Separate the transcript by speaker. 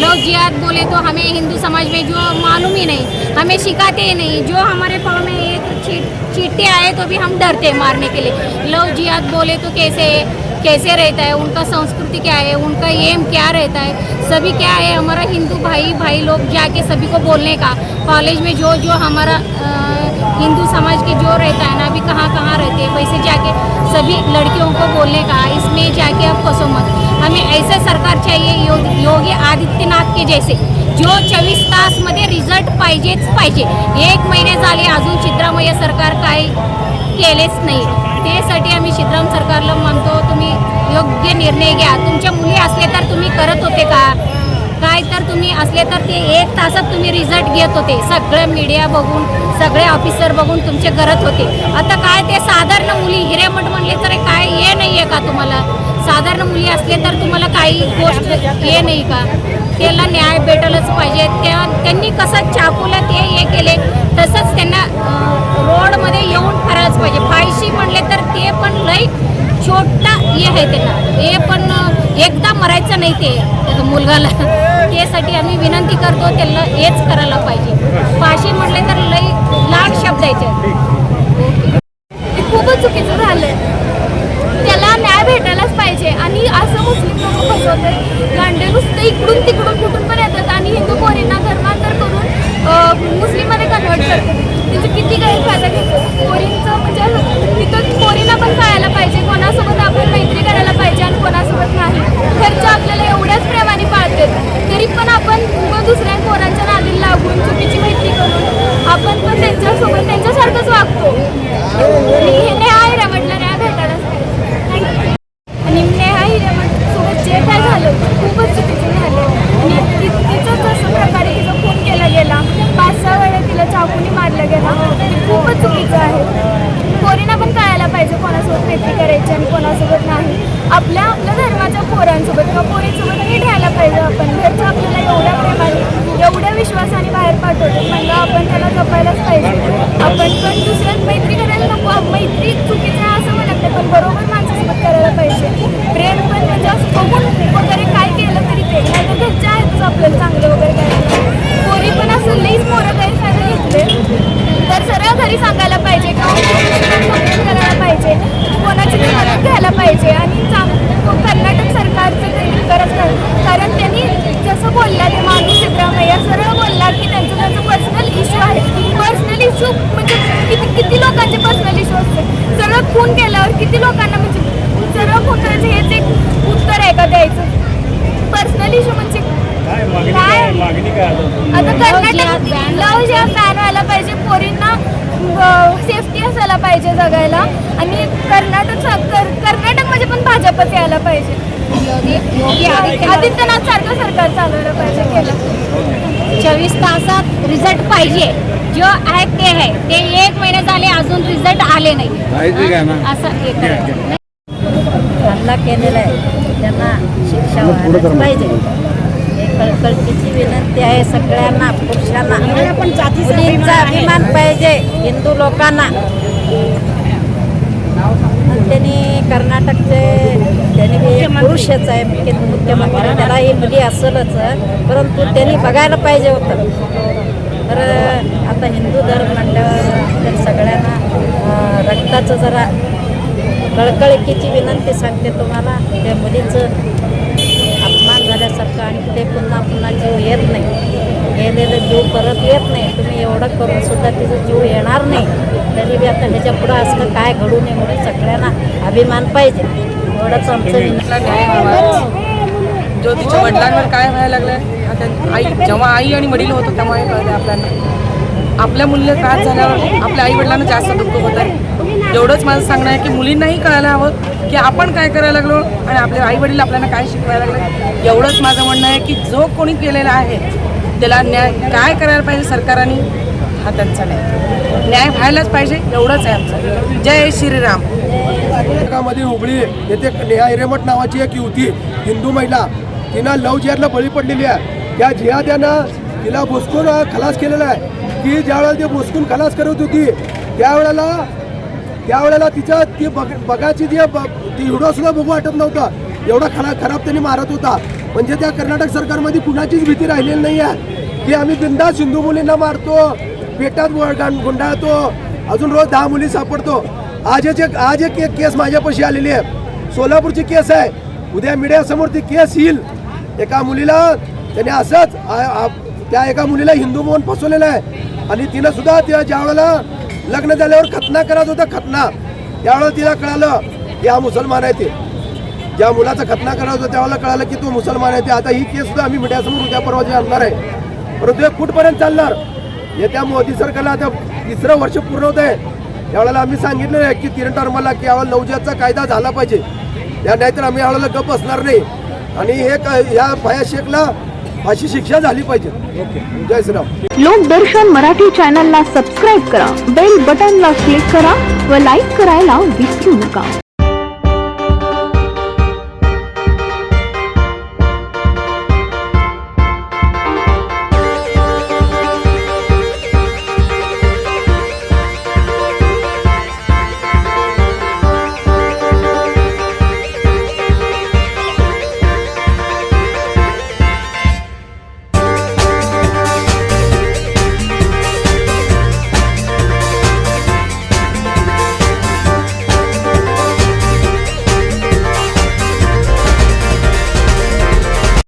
Speaker 1: जिहाद बोले तो हमें हिंदू समाज में जो मालूम ही नहीं, हमें सिखाते ही नहीं। जो हमारे पाँव में एक चीट आए तो भी हम डरते हैं मारने के लिए। लव जिहाद बोले तो कैसे कैसे रहता है? उनका संस्कृति क्या है? उनका एम क्या रहता है? सभी क्या है? हमारा हिंदू भाई भाई लोग जाके सभी को बोलने का। कॉलेज में जो जो हमारा हिंदू समाज के जो रहता है ना, अभी कहाँ कहाँ रहते हैं? वैसे जाके सभी लड़कियों को बोलने का इसमें जाके आप कसो मत। हमें ऐसे सरकार चाहिए यो- योगी आदित्यनाथ के जैसे जो चोवीस तासमध्ये रिझल्ट पाहिजेच पाहिजे एक महिने झाले अजून सिद्धरामय्या सरकार काय केलेच नाही. त्यासाठी आम्ही सिद्धराम सरकारला म्हणतो तुम्ही योग्य निर्णय घ्या. तुमच्या मुली असले तर तुम्ही करत होते का? काय तर तुम्ही असले तर ते एक तासात तुम्ही रिझल्ट घेत होते. सगळं मीडिया बघून सगळे ऑफिसर बघून तुमचे करत होते. आता काय ते साधारण मुली हिरेमठ म्हणले तर काय हे नाही आहे का तुम्हाला? साधारण मुली असले तर तुम्हाला काही गोष्ट हे नाही का? त्याला न्याय भेटलंच पाहिजे. त्या त्यांनी कसं चाकूला ते हे केले तसंच त्यांना रोडमध्ये येऊन करायलाच पाहिजे. फायशी म्हणले तर ते पण लई छोटा हे आहे त्यांना. हे पण एकदा मरायचं नाही ते. मुलगाला. त्यासाठी आम्ही विनंती करतो त्यांना हेच करायला पाहिजे. फाशी म्हणले तर लई लाड शब्द यायचे
Speaker 2: हे खूपच चुकीचं झालंय. त्याला न्याय भेटायलाच पाहिजे आणि असं मुस्लिम लोक फसवतात गांडे नुसतं इकडून तिकडून कुठून पण येतात आणि हिंदू पोरींना धर्मांतर करून अं, मुस्लिममध्ये कन्वर्ट करतात त्याचे किती गैरफायदा घेतात पोरींचं म्हणजे तिथं पोरींना पण कळायला पाहिजे कोणासोबत आपण मैत्री करायला पाहिजे आणि कोणासोबत नाही घरचे आपल्याला एवढ्याच प्रेमाने पाळतात तरी पण आपण उगाच दुसऱ्या पोरांच्या नादी लागून चुकीची मैत्री करून आपण पण त्यांच्यासोबत त्यांच्यासारखंच वागतो आणि हे न्याय रमटला न्याय भेटायलाच पाहिजे आणि नेहा हिरेमठ सोबत जे काय झालं खूपच चुकीचं झालं आणि ति- तिचं जसं प्रकारे तिचा खून केला गेला पाच सहा वेळा तिला चाकूने गेलं खूपच चुकीचं आहे. पोरींना पण कळायला पाहिजे कोणासोबत मैत्री करायची आणि कोणासोबत नाही. आपल्या आपल्या धर्माच्या पोरांसोबत किंवा पोरीसोबत नीट राहायला पाहिजे आपण. घरच्या आपल्याला एवढ्या प्रेमाने एवढ्या विश्वासाने बाहेर पाठवतो. म्हणजे आपण त्याला जपायलाच पाहिजे. आपण पण दुसऱ्यात मैत्री करायला नको. मैत्री चुकीचं आहे असं म्हणत नाही पण बरोबर माणसासोबत करायला पाहिजे. प्रेम पण म्हणजे असं बघून वगैरे काय केलं तरी ते. नाही तर आहेतच आपल्याला चांगलं वगैरे करायला. पोरी पण असं लईच मोरं गैरफायदा घेतले. तरी सांगायला पाहिजे करायला पाहिजे. कोणाची तरी मदत घ्यायला पाहिजे. आणि कर्नाटक सरकारचं गरज कर कारण त्यांनी जसं बोलला ते माणूस सिद्धरामय्या सरळ बोलला की त्यांचं त्यांचं पर्सनल इश्यू आहे. पर्सनल इश्यू म्हणजे किती किती लोकांचे पर्सनल इश्यू असते सरळ खून केला किती लोकांना म्हणजे सरळ खून करायचं हेच एक उत्तर आहे का द्यायचं पर्सनल इश्यू म्हणजे काय
Speaker 3: मागणी काय आता
Speaker 2: आता कर्नाटक
Speaker 1: जिहाद ban
Speaker 2: लव जिहाद बॅन व्हायला पाहिजे पोरींना सेफ्टी असायला पाहिजे जगायला. आणि कर्नाटक सा- कर- कर्नाटकमध्ये पण भाजपच यायला पाहिजे.
Speaker 1: योगी योगी आदित्यनाथ
Speaker 2: सारखं सरकार चालवलं पाहिजे केलं.
Speaker 1: चोवीस तासात रिझल्ट पाहिजे. जो आहे ते आहे. ते एक महिने झाले अजून रिझल्ट आले नाही.
Speaker 3: पाहिजे का ना?
Speaker 1: असं हे करायचं.
Speaker 4: हल्ला केलेला आहे. त्यांना शिक्षा व्हायलाच पाहिजे. कळकळतीची विनंती आहे सगळ्यांना पुरुषांना. मुलींचा अभिमान पाहिजे. हिंदू लोकांना. त्यांनी कर्नाटकचे त्यांनी पुरुषच आहे मुख्य मुख्यमंत्री. त्यालाही मुली असेलच परंतु त्यांनी बघायला पाहिजे होतं. तर आता हिंदू धर्म म्हटल्यावर तर सगळ्यांना रक्ताचं जरा कळकळकीची विनंती सांगते तुम्हाला. त्या मुलीचं अपमान झाल्यासारखं आणि ते पुन्हा पुन्हा जीव येत नाही. गेलेलं जीव परत येत नाही. तुम्ही एवढं करून सुद्धा तिचं जीव येणार नाही. तरी बी आता ह्याच्या पुढं असलं काय घडू नये म्हणून सगळ्यांना अभिमान पाहिजे. एवढंच आमचं विनंती
Speaker 5: तिला न्याय हवा जो तिच्या वडिलांवर काय व्हायला लागलंय? आता आई जेव्हा आई आणि वडील होतो तेव्हा हे कळते आपल्याला. आपल्या मुलीला त्रास झाल्यावर आपल्या आई वडिलांना जास्त दुःख होत आहे? एवढंच माझं सांगणं आहे की मुलींनाही कळायला हवं की आपण काय करायला लागलो आणि आपले आई वडील आपल्याला काय शिकवायला लागले? एवढंच माझं म्हणणं आहे की जो कोणी केलेला आहे त्याला न्याय काय करायला पाहिजे सरकारने? हा त्यांचा न्याय. न्याय व्हायलाच पाहिजे एवढंच आहे आमचं. जय श्रीराम.
Speaker 6: कर्नाटकामध्ये हुबळी येथे नेहा हिरेमठ नावाची एक युवती हिंदू महिला तिनं लव जिहादला बळी पडलेली आहे. त्या जिहाद्यानं तिला बोसकून खलास केलेला आहे. ती ज्यावेळेला ती बोसकून खलास करत होती त्यावेळेला त्यावेळेला तिच्या ती बघ बघायची ती ब- ती सुद्धा बघू वाटत नव्हतं. एवढा खरा खराब त्यांनी मारत होता. म्हणजे त्या कर्नाटक सरकारमध्ये कुणाचीच भीती राहिलेली नाही आहे की आम्ही बिंदास हिंदू मुलींना मारतो पेटात व- गुंडाळतो. अजून रोज दहा मुली सापडतो. आज एक आज एक एक केस माझ्यापाशी आलेली आहे. सोलापूरची केस आहे. उद्या मीडियासमोर ती केस येईल. एका मुलीला त्याने असंच त्या एका मुलीला हिंदू म्हणून फसवलेलं आहे. आणि तिनं सुद्धा त्या ज्या वेळेला लग्न झाल्यावर खतना करायचं होतं खतना. त्यावेळेला तिला कळालं की हा मुसलमान आहे ते. ज्या मुलाचा खतना करायचं होतं त्यावेळेला कळालं की तो मुसलमान आहे ते. आता ही केस सुद्धा आम्ही मीडियासमोर उद्या परवाची आणणार आहे. परंतु हे कुठपर्यंत चालणार? येत्या मोदी सरकारला आता तिसरं वर्ष पूर्ण होत आहे त्यावेळेला आम्ही सांगितलेलं आहे की तीन टर्मला की यावेळेला नवजातचा कायदा झाला पाहिजे. त्या नाहीतर आम्ही यावेळेला गप बसणार नाही. आणि हे या ह्या शेखला अशी शिक्षा झाली पाहिजे. जय श्रीराम.
Speaker 3: लोकदर्शन मराठी चॅनलला सबस्क्राईब करा. बेल बटनला क्लिक करा व लाईक करायला विसरू नका.